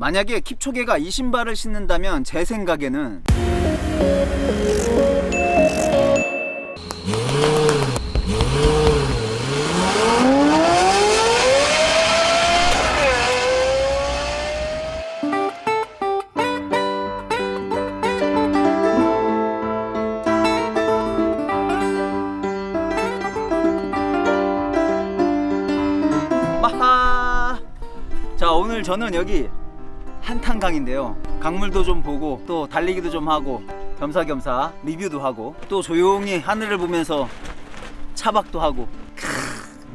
만약에 킵초게가 이 신발을 신는다면 제 생각에는 자 오늘 저는 여기 한탄강인데요. 강물도 좀 보고 또 달리기도 좀 하고 겸사겸사 리뷰도 하고 또 조용히 하늘을 보면서 차박도 하고. 크,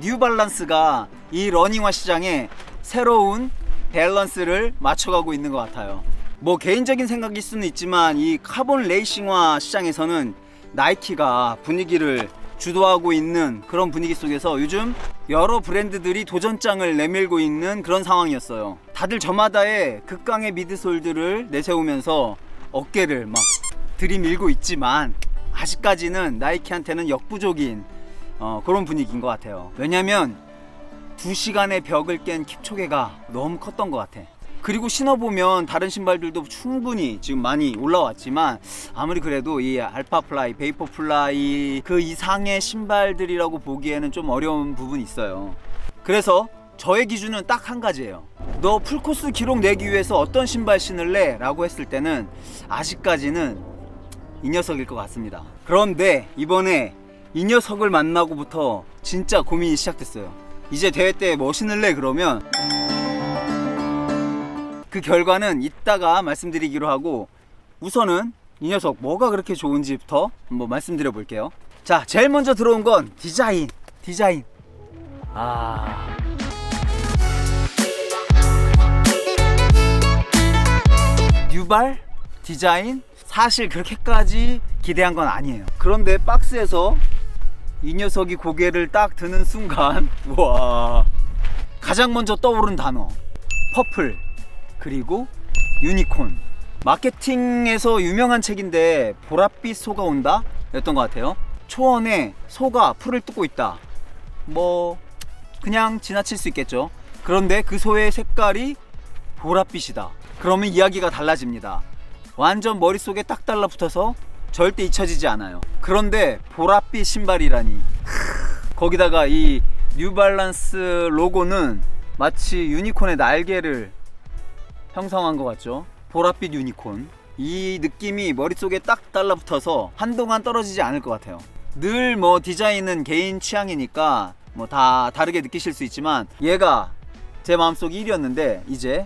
뉴발란스가 이 러닝화 시장에 새로운 밸런스를 맞춰가고 있는 것 같아요. 뭐 개인적인 생각일 수는 있지만 이 카본 레이싱화 시장에서는 나이키가 분위기를 주도하고 있는 그런 분위기 속에서 요즘 여러 브랜드들이 도전장을 내밀고 있는 그런 상황이었어요. 다들 저마다의 극강의 미드솔들을 내세우면서 어깨를 막 들이밀고 있지만 아직까지는 나이키한테는 역부족인 어, 그런 분위기인 것 같아요. 왜냐면 두 시간의 벽을 깬 킵초게가 너무 컸던 것 같아. 그리고 신어보면 다른 신발들도 충분히 지금 많이 올라왔지만 아무리 그래도 이 알파플라이, 베이퍼플라이 그 이상의 신발들이라고 보기에는 좀 어려운 부분이 있어요. 그래서 저의 기준은 딱 한 가지예요. 너 풀코스 기록 내기 위해서 어떤 신발 신을래? 라고 했을 때는 아직까지는 이 녀석일 것 같습니다. 그런데 이번에 이 녀석을 만나고부터 진짜 고민이 시작됐어요. 이제 대회 때 뭐 신을래? 그러면 그 결과는 이따가 말씀드리기로 하고 우선은 이 녀석 뭐가 그렇게 좋은지부터 한번 말씀드려 볼게요. 자, 제일 먼저 들어온 건 디자인. 디자인. 아. 뉴발 디자인 사실 그렇게까지 기대한 건 아니에요. 그런데 박스에서 이 녀석이 고개를 딱 드는 순간 와 가장 먼저 떠오른 단어 퍼플 그리고 유니콘. 마케팅에서 유명한 책인데 보랏빛 소가 온다? 였던 것 같아요. 초원에 소가 풀을 뜯고 있다. 뭐 그냥 지나칠 수 있겠죠. 그런데 그 소의 색깔이 보랏빛이다. 그러면 이야기가 달라집니다. 완전 머릿속에 딱 달라붙어서 절대 잊혀지지 않아요. 그런데 보랏빛 신발이라니. 거기다가 이 뉴발란스 로고는 마치 유니콘의 날개를 형성한 것 같죠? 보랏빛 유니콘. 이 느낌이 머릿속에 딱 달라붙어서 한동안 떨어지지 않을 것 같아요. 늘 뭐 디자인은 개인 취향이니까 뭐 다 다르게 느끼실 수 있지만 얘가 제 마음속 1위였는데 이제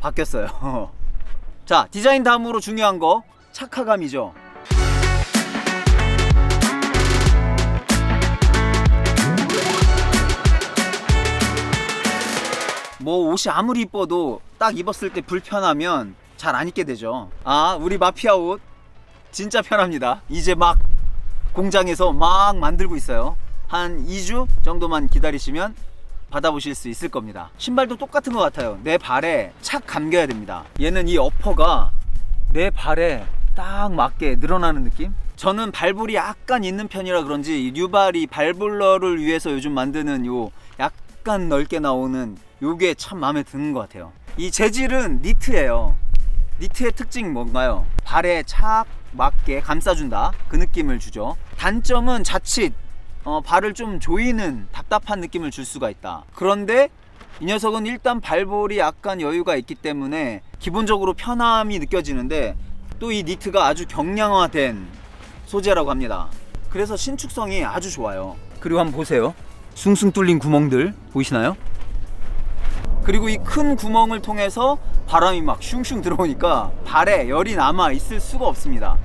바뀌었어요. 자, 디자인 다음으로 중요한 거 착화감이죠. 뭐 옷이 아무리 이뻐도 딱 입었을 때 불편하면 잘 안 입게 되죠. 아, 우리 마피아 옷 진짜 편합니다. 이제 막 공장에서 막 만들고 있어요. 한 2주 정도만 기다리시면 받아보실 수 있을 겁니다. 신발도 똑같은 것 같아요. 내 발에 착 감겨야 됩니다. 얘는 이 어퍼가 내 발에 딱 맞게 늘어나는 느낌? 저는 발볼이 약간 있는 편이라 그런지 이 뉴발이 발볼러를 위해서 요즘 만드는 요 약간 넓게 나오는 요게 참 마음에 드는 것 같아요. 이 재질은 니트예요. 니트의 특징 뭔가요? 발에 착 맞게 감싸준다. 그 느낌을 주죠. 단점은 자칫 어, 발을 좀 조이는 답답한 느낌을 줄 수가 있다. 그런데 이 녀석은 일단 발볼이 약간 여유가 있기 때문에 기본적으로 편함이 느껴지는데 또 이 니트가 아주 경량화된 소재라고 합니다. 그래서 신축성이 아주 좋아요. 그리고 한번 보세요. 숭숭 뚫린 구멍들 보이시나요? 그리고 이 큰 구멍을 통해서 바람이 막 슝슝 들어오니까 발에 열이 남아 있을 수가 없습니다.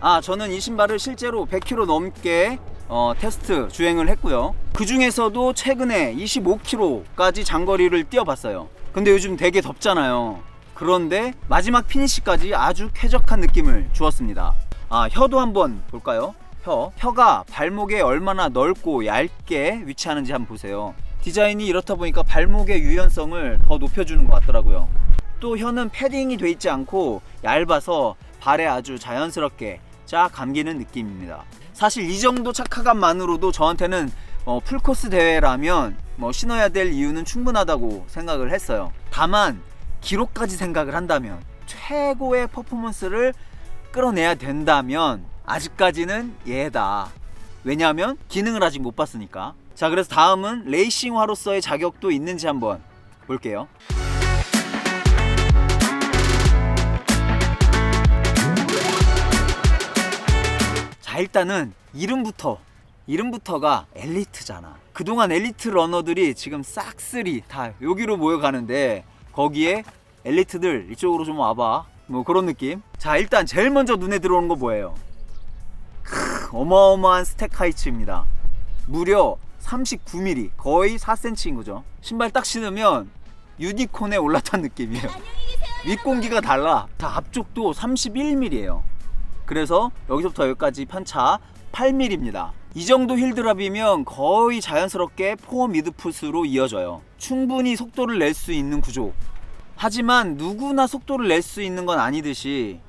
아, 저는 이 신발을 실제로 100km 넘게 어, 테스트 주행을 했고요. 그 중에서도 최근에 25km까지 장거리를 뛰어봤어요. 근데 요즘 되게 덥잖아요. 그런데 마지막 피니시까지 아주 쾌적한 느낌을 주었습니다. 아, 혀도 한번 볼까요? 혀. 혀가 발목에 얼마나 넓고 얇게 위치하는지 한번 보세요. 디자인이 이렇다 보니까 발목의 유연성을 더 높여주는 것 같더라고요. 또 혀는 패딩이 돼 있지 않고 얇아서 발에 아주 자연스럽게 쫙 감기는 느낌입니다. 사실 이 정도 착화감만으로도 저한테는 어, 풀코스 대회라면 뭐 신어야 될 이유는 충분하다고 생각을 했어요. 다만 기록까지 생각을 한다면 최고의 퍼포먼스를 끌어내야 된다면 아직까지는 얘다. 왜냐하면 기능을 아직 못 봤으니까. 자, 그래서 다음은 레이싱화로서의 자격도 있는지 한번 볼게요. 자, 일단은 이름부터 이름부터가 엘리트잖아. 그동안 엘리트 러너들이 지금 싹쓸이 다 여기로 모여가는데 거기에 엘리트들 이쪽으로 좀 와봐. 뭐 그런 느낌. 자, 일단 제일 먼저 눈에 들어오는 거 뭐예요? 크, 어마어마한 스택 하이츠입니다. 무려 39mm, 거의 4cm인 거죠. 신발 딱 신으면 유니콘에 올라탄 느낌이에요. 윗공기가 달라. 자, 앞쪽도 31mm예요. 그래서 여기서부터 여기까지 편차 8mm입니다. 이 정도 힐드랍이면 거의 자연스럽게 포어 미드풋으로 이어져요. 충분히 속도를 낼 수 있는 구조. 하지만 누구나 속도를 낼 수 있는 건 아니듯이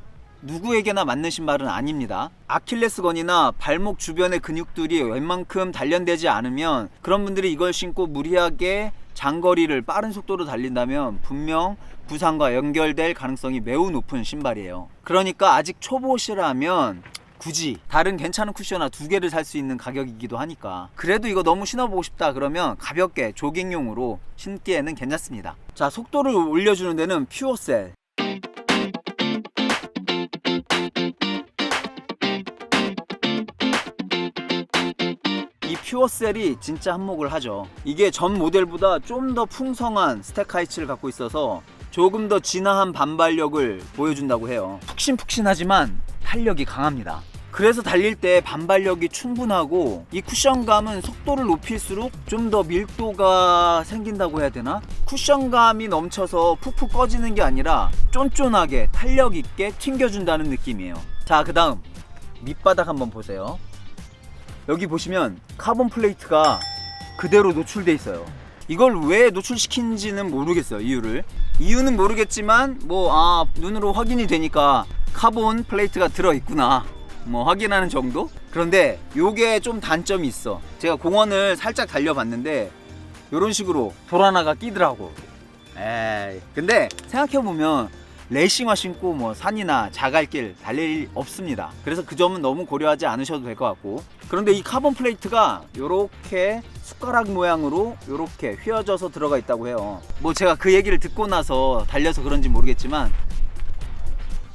누구에게나 맞는 신발은 아닙니다. 아킬레스건이나 발목 주변의 근육들이 웬만큼 단련되지 않으면 그런 분들이 이걸 신고 무리하게 장거리를 빠른 속도로 달린다면 분명 부상과 연결될 가능성이 매우 높은 신발이에요. 그러니까 아직 초보시라면 굳이 다른 괜찮은 쿠셔나 두 개를 살 수 있는 가격이기도 하니까 그래도 이거 너무 신어보고 싶다 그러면 가볍게 조깅용으로 신기에는 괜찮습니다 자 속도를 올려주는 데는 퓨어셀 퓨어셀이 진짜 한몫을 하죠. 이게 전 모델보다 좀 더 풍성한 스택 하이츠를 갖고 있어서 조금 더 진화한 반발력을 보여준다고 해요. 푹신푹신하지만 탄력이 강합니다. 그래서 달릴 때 반발력이 충분하고 이 쿠션감은 속도를 높일수록 좀 더 밀도가 생긴다고 해야 되나? 쿠션감이 넘쳐서 푹푹 꺼지는 게 아니라 쫀쫀하게 탄력 있게 튕겨준다는 느낌이에요. 자, 그 다음 밑바닥 한번 보세요. 여기 보시면 카본 플레이트가 그대로 노출돼 있어요. 이걸 왜 노출시킨지는 모르겠어요. 이유를. 이유는 모르겠지만 뭐 아 눈으로 확인이 되니까 카본 플레이트가 들어 있구나. 뭐 확인하는 정도? 그런데 요게 좀 단점이 있어. 제가 공원을 살짝 달려봤는데 요런 식으로 돌 하나가 끼더라고. 에이. 근데 생각해 보면 레이싱화 신고 뭐 산이나 자갈길 달릴 일 없습니다. 그래서 그 점은 너무 고려하지 않으셔도 될 것 같고. 그런데 이 카본 플레이트가 요렇게 숟가락 모양으로 요렇게 휘어져서 들어가 있다고 해요. 뭐 제가 그 얘기를 듣고 나서 달려서 그런지 모르겠지만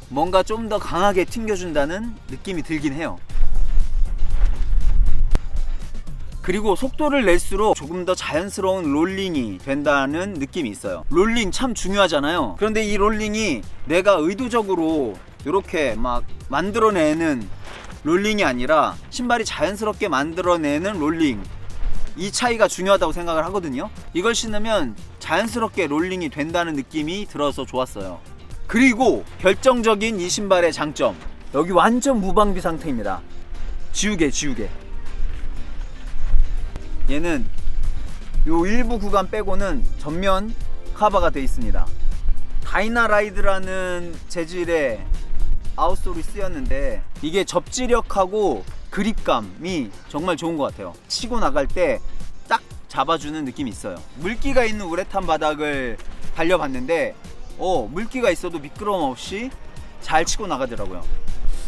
뭔가 좀 더 강하게 튕겨준다는 느낌이 들긴 해요. 그리고 속도를 낼수록 조금 더 자연스러운 롤링이 된다는 느낌이 있어요. 롤링 참 중요하잖아요. 그런데 이 롤링이 내가 의도적으로 이렇게 막 만들어내는 롤링이 아니라 신발이 자연스럽게 만들어내는 롤링. 이 차이가 중요하다고 생각을 하거든요. 이걸 신으면 자연스럽게 롤링이 된다는 느낌이 들어서 좋았어요. 그리고 결정적인 이 신발의 장점. 여기 완전 무방비 상태입니다. 지우개, 지우개. 얘는 요 일부 구간 빼고는 전면 카바가 되어 있습니다. 다이나라이드라는 재질의 아웃솔이 쓰였는데 이게 접지력하고 그립감이 정말 좋은 것 같아요. 치고 나갈 때 딱 잡아주는 느낌이 있어요. 물기가 있는 우레탄 바닥을 달려봤는데 어 물기가 있어도 미끄러움 없이 잘 치고 나가더라고요.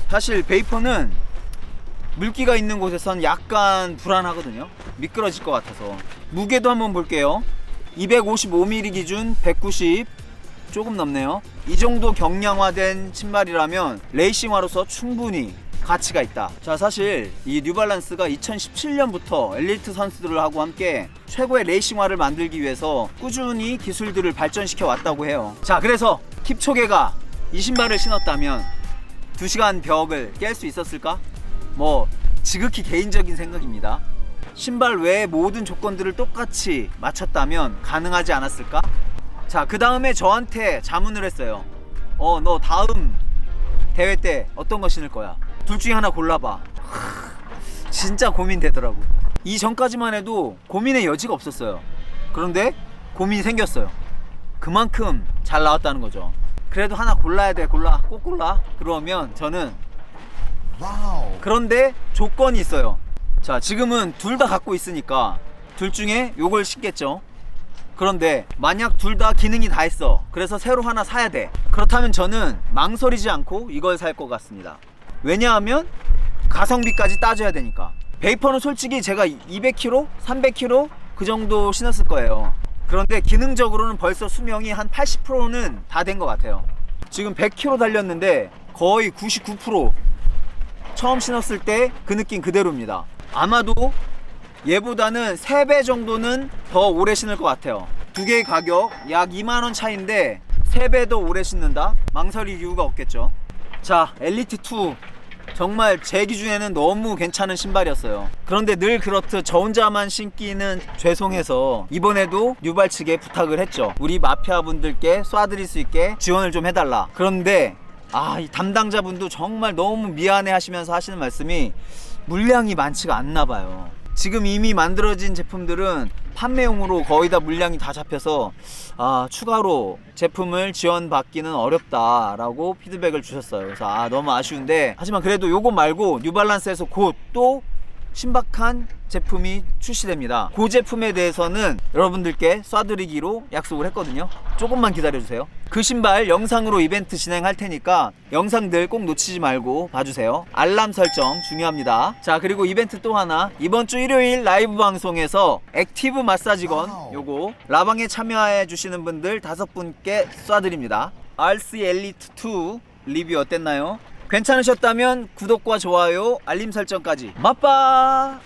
사실 베이퍼는 물기가 있는 곳에선 약간 불안하거든요. 미끄러질 것 같아서. 무게도 한번 볼게요. 255mm 기준 190 조금 넘네요. 이 정도 경량화된 신발이라면 레이싱화로서 충분히 가치가 있다. 자, 사실 이 뉴발란스가 2017년부터 엘리트 선수들하고 함께 최고의 레이싱화를 만들기 위해서 꾸준히 기술들을 발전시켜 왔다고 해요. 자, 그래서 킵초게가 이 신발을 신었다면 2시간 벽을 깰 수 있었을까? 뭐 지극히 개인적인 생각입니다. 신발 외의 모든 조건들을 똑같이 맞췄다면 가능하지 않았을까? 자, 그 다음에 저한테 자문을 했어요. 어, 너 다음 대회 때 어떤 거 신을 거야? 둘 중에 하나 골라봐. 하, 진짜 고민되더라고. 이 전까지만 해도 고민의 여지가 없었어요. 그런데 고민이 생겼어요. 그만큼 잘 나왔다는 거죠. 그래도 하나 골라야 돼, 골라. 꼭 골라. 그러면 저는 그런데 조건이 있어요. 자, 지금은 둘 다 갖고 있으니까 둘 중에 요걸 신겠죠. 그런데 만약 둘 다 기능이 다 있어. 그래서 새로 하나 사야 돼. 그렇다면 저는 망설이지 않고 이걸 살 것 같습니다. 왜냐하면 가성비까지 따져야 되니까. 베이퍼는 솔직히 제가 200km, 300km 그 정도 신었을 거예요. 그런데 기능적으로는 벌써 수명이 한 80%는 다 된 것 같아요. 지금 100km 달렸는데 거의 99% 처음 신었을 때 그 느낌 그대로입니다. 아마도 얘보다는 3배 정도는 더 오래 신을 것 같아요. 두 개의 가격 약 2만원 차인데 3배 더 오래 신는다? 망설일 이유가 없겠죠. 자, 엘리트2. 정말 제 기준에는 너무 괜찮은 신발이었어요. 그런데 늘 그렇듯 저 혼자만 신기는 죄송해서 이번에도 뉴발 측에 부탁을 했죠. 우리 마피아 분들께 쏴드릴 수 있게 지원을 좀 해달라. 그런데 아, 이 담당자분도 정말 너무 미안해 하시면서 하시는 말씀이 물량이 많지가 않나 봐요. 지금 이미 만들어진 제품들은 판매용으로 거의 다 물량이 다 잡혀서 아, 추가로 제품을 지원받기는 어렵다라고 피드백을 주셨어요. 그래서 아, 너무 아쉬운데 하지만 그래도 요거 말고 뉴발란스에서 곧 또 신박한 제품이 출시됩니다. 그 제품에 대해서는 여러분들께 쏴드리기로 약속을 했거든요. 조금만 기다려주세요. 그 신발 영상으로 이벤트 진행할 테니까 영상들 꼭 놓치지 말고 봐주세요. 알람 설정 중요합니다. 자, 그리고 이벤트 또 하나. 이번 주 일요일 라이브 방송에서 액티브 마사지건 요거 라방에 참여해 주시는 분들 다섯 분께 쏴드립니다. RC 엘리트 2 리뷰 어땠나요? 괜찮으셨다면 구독과 좋아요, 알림 설정까지 맛봐!